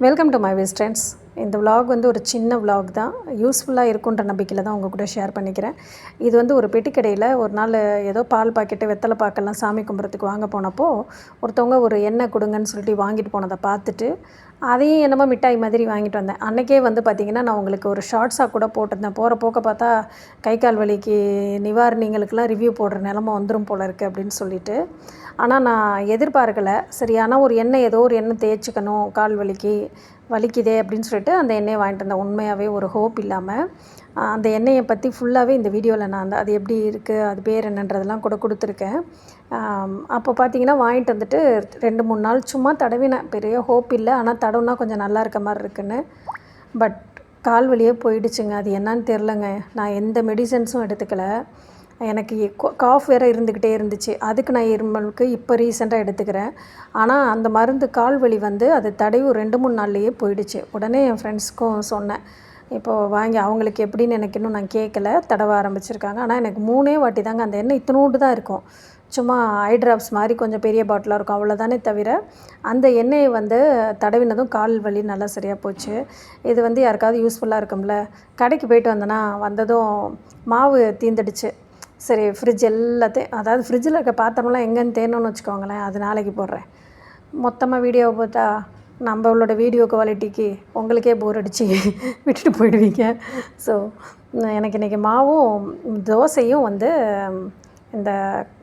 Welcome to my విజ్ friends இந்த vlog வந்து ஒரு சின்ன விலாக் தான். யூஸ்ஃபுல்லாக இருக்குன்ற நம்பிக்கையில் தான் உங்கள் கூட ஷேர் பண்ணிக்கிறேன். இது வந்து ஒரு பெட்டிக்கடையில் ஒரு நாள் ஏதோ பால் பாக்கெட்டு வெத்தலை பாக்கெல்லாம் சாமி கும்பிட்றதுக்கு வாங்க போனப்போ ஒருத்தவங்க ஒரு எண்ணெய் கொடுங்கன்னு சொல்லிட்டு வாங்கிட்டு போனதை பார்த்துட்டு அதையும் என்னமோ மிட்டாய் மாதிரி வாங்கிட்டு வந்தேன். அன்றைக்கே வந்து பார்த்திங்கன்னா நான் உங்களுக்கு ஒரு ஷார்ட்ஸாக கூட போட்டிருந்தேன். போகிற போக்க பார்த்தா கை கால் வலிக்கு நிவாரணிங்களுக்கெல்லாம் ரிவ்யூ போடுற நிலமை வந்துடும் போல இருக்குது அப்படின்னு சொல்லிட்டு ஆனால் நான் எதிர்பார்க்கலை. சரி ஆனால் ஒரு எண்ணெய் ஏதோ ஒரு எண்ணெய் தேய்ச்சிக்கணும் கால் வலிக்கு வலிக்குதே அப்படின்னு சொல்லிட்டு அந்த எண்ணெயை வாங்கிட்டு வந்தேன். உண்மையாகவே ஒரு ஹோப் இல்லாமல் அந்த எண்ணெயை பற்றி ஃபுல்லாகவே இந்த வீடியோவில் நான் அந்த அது எப்படி இருக்குது அது பேர் என்னன்றதெல்லாம் கூட கொடுத்துருக்கேன். அப்போ பார்த்தீங்கன்னா வாங்கிட்டு வந்துட்டு ரெண்டு மூணு நாள் சும்மா தடவினேன். பெரிய ஹோப் இல்லை. ஆனால் தடவுனா கொஞ்சம் நல்லா இருக்க மாதிரி இருக்குன்னு. பட் கால் வலியே போயிடுச்சுங்க. அது என்னன்னு தெரிலங்க நான் எந்த மெடிசன்ஸும் எடுத்துக்கலை. எனக்கு காஃப் வேறு இருந்துக்கிட்டே இருந்துச்சு. அதுக்கு நான் இருமலுக்கு இப்போ ரீசெண்டாக எடுத்துக்கிறேன். ஆனால் அந்த மருந்து கால் வலி வந்து அது தடவி ரெண்டு மூணு நாள்லேயே போயிடுச்சு. உடனே என் ஃப்ரெண்ட்ஸ்க்கும் சொன்னேன். இப்போது வாங்கி அவங்களுக்கு எப்படின்னு எனக்கு இன்னும் நான் கேட்கல தடவ ஆரம்பிச்சிருக்காங்க. ஆனால் எனக்கு மூணே வாட்டி தாங்க அந்த எண்ணெய் இத்தினூண்டு தான் இருக்கும். சும்மா ஐ ட்ராப்ஸ் மாதிரி கொஞ்சம் பெரிய பாட்டிலாக இருக்கும். அவ்வளோதானே தவிர அந்த எண்ணெயை வந்து தடவினதும் கால் வலி நல்லா சரியாக போச்சு. இது வந்து யாருக்காவது யூஸ்ஃபுல்லாக இருக்கும்ல. கடைக்கு போயிட்டு வந்தேன்னா வந்ததும் மாவு தீந்துடுச்சு. சரி ஃப்ரிட்ஜ் எல்லாத்தையும் அதாவது ஃப்ரிட்ஜில் இருக்க பாத்திரம்லாம் எங்கேன்னு தேணும்னு வச்சுக்கோங்களேன் அது நாளைக்கு போடுறேன். மொத்தமாக வீடியோவை பார்த்தா நம்மளோட வீடியோ குவாலிட்டிக்கு உங்களுக்கே போர் அடித்து விட்டுட்டு போயிடுவீங்க. ஸோ எனக்கு இன்றைக்கி மாவும் தோசையும் வந்து இந்த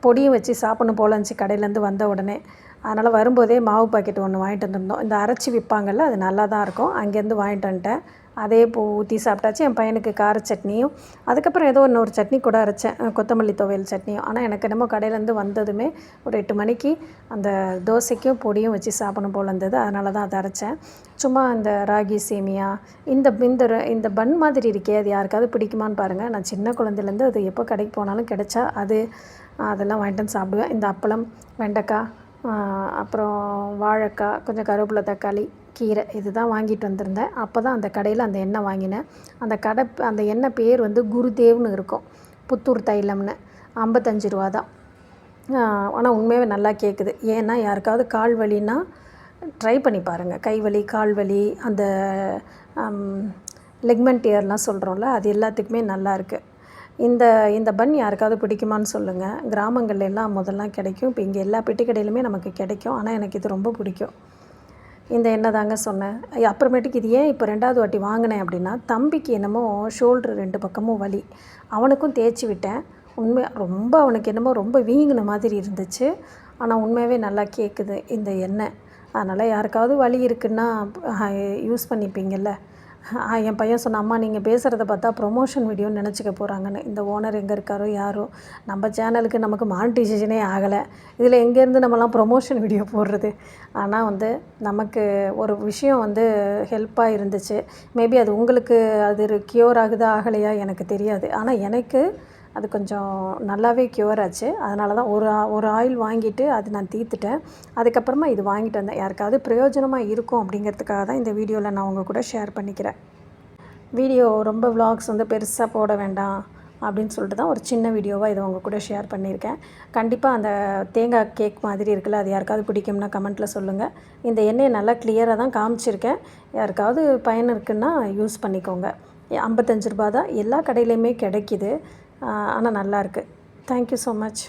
பொடியும் வச்சு சாப்பிடணும் போல இருந்துச்சு கடையிலேருந்து வந்த உடனே. அதனால் வரும்போதே மாவு பாக்கெட் ஒன்று வாங்கிட்டு வந்திருந்தோம். இந்த அரைச்சி விற்பாங்கள்ல அது நல்லா தான் இருக்கும். அங்கேருந்து வாங்கிட்டு வந்துட்டேன். அதே பூ ஊற்றி சாப்பிட்டாச்சு. என் பையனுக்கு கார சட்னியும் அதுக்கப்புறம் ஏதோ இன்னொரு சட்னி கூட அரைச்சேன். கொத்தமல்லி துவையல் சட்னியும். ஆனால் எனக்கு என்னமோ கடையிலேருந்து வந்ததுமே ஒரு எட்டு மணிக்கு அந்த தோசைக்கும் பொடியும் வச்சு சாப்பிடணும் போல் இருந்தது. அதனால தான் அதை அரைச்சேன். சும்மா இந்த ராகி சேமியா இந்த இந்த இந்த பன் மாதிரி இருக்கே அது யாருக்காவது பிடிக்குமான்னு பாருங்கள் நான் சின்ன குழந்தையிலேருந்து அது எப்போ கடைக்கு போனாலும் கிடைச்சா அது அதெல்லாம் வாங்கிட்டு வந்து சாப்பிடுவேன். இந்த அப்பளம் வெண்டைக்காய் அப்புறம் வாழைக்காய் கொஞ்சம் கருவேப்பிலை தக்காளி கீரை இது தான் வாங்கிட்டு வந்திருந்தேன். அப்போ தான் அந்த கடையில் அந்த எண்ணெய் வாங்கினேன். அந்த கடை அந்த எண்ணெய் பேர் வந்து குருதேவ்னு இருக்கும். புத்தூர் தைலம்னு. ஐம்பத்தஞ்சு ரூபா தான். ஆனால் உண்மையாகவே நல்லா கேட்குது ஏன்னா யாருக்காவது கால் வலின்னா ட்ரை பண்ணி பாருங்கள் கை வலி கால் வலி அந்த லெக்மெண்ட் இயர்லாம் சொல்கிறோம்ல அது எல்லாத்துக்குமே நல்லா இருக்குது இந்த இந்த பன் யாருக்காவது பிடிக்குமான்னு சொல்லுங்கள் கிராமங்கள்ல எல்லாம் முதல்லாம் கிடைக்கும். இப்போ இங்கே எல்லா பெட்டி கடையிலுமே நமக்கு கிடைக்கும். ஆனால் எனக்கு இது ரொம்ப பிடிக்கும். இந்த எண்ணெய் தாங்க சொன்னேன். அப்புறமேட்டுக்கு இது ஏன் இப்போ ரெண்டாவது வாட்டி வாங்கினேன் அப்படின்னா தம்பிக்கு என்னமோ ஷோல்டர் ரெண்டு பக்கமும் வலி. அவனுக்கும் தேய்ச்சி விட்டேன். உண்மை ரொம்ப அவனுக்கு என்னமோ ரொம்ப வீங்கின மாதிரி இருந்துச்சு. ஆனால் உண்மையாகவே நல்லா கேட்குது இந்த எண்ணெய். அதனால் யாருக்காவது வலி இருக்குன்னா யூஸ் பண்ணிப்பீங்கள்ல என் பையன் சொன்ன அம்மா நீங்கள் பேசுகிறத பார்த்தா ப்ரொமோஷன் வீடியோன்னு நினச்சிக்க போகிறாங்கன்னு இந்த ஓனர் எங்கே இருக்காரோ யாரோ நம்ம சேனலுக்கு நமக்கு மானிட்டைசேஷனே ஆகலை. இதில் எங்கேருந்து நம்மலாம் ப்ரொமோஷன் வீடியோ போடுறது? ஆனால் வந்து நமக்கு ஒரு விஷயம் வந்து ஹெல்ப்பாக இருந்துச்சு. மேபி அது உங்களுக்கு அது க்யூர் ஆகுதா ஆகலையா எனக்கு தெரியாது. ஆனால் எனக்கு அது கொஞ்சம் நல்லாவே க்யூர் ஆச்சு. அதனால தான் ஒரு ஆ- ஒரு ஆயில் வாங்கிட்டு அது நான் தீர்த்துட்டேன். அதுக்கப்புறமா இது வாங்கிட்டு வந்தேன். யாருக்காவது பிரயோஜனமாக இருக்கும் அப்படிங்கிறதுக்காக தான் இந்த வீடியோவில் நான் உங்கள் கூட ஷேர் பண்ணிக்கிறேன். வீடியோ ரொம்ப விலாக்ஸ் வந்து பெருசாக போட வேண்டாம் அப்படின்னு சொல்லிட்டு தான் ஒரு சின்ன வீடியோவாக இதை உங்கள் கூட ஷேர் பண்ணியிருக்கேன். கண்டிப்பாக அந்த தேங்காய் கேக் மாதிரி இருக்குல்ல அது யாருக்காவது பிடிக்கும்னா கமெண்ட்டில் சொல்லுங்கள் இந்த எண்ணெயை நல்லா கிளியராக தான் காமிச்சிருக்கேன். யாருக்காவது பயன் இருக்குன்னா யூஸ் பண்ணிக்கோங்க. ஐம்பத்தஞ்சு ரூபா தான் எல்லா கடையிலையுமே கிடைக்கிது. ஆனால் நல்லாயிருக்கு தேங்க்யூ ஸோ மச்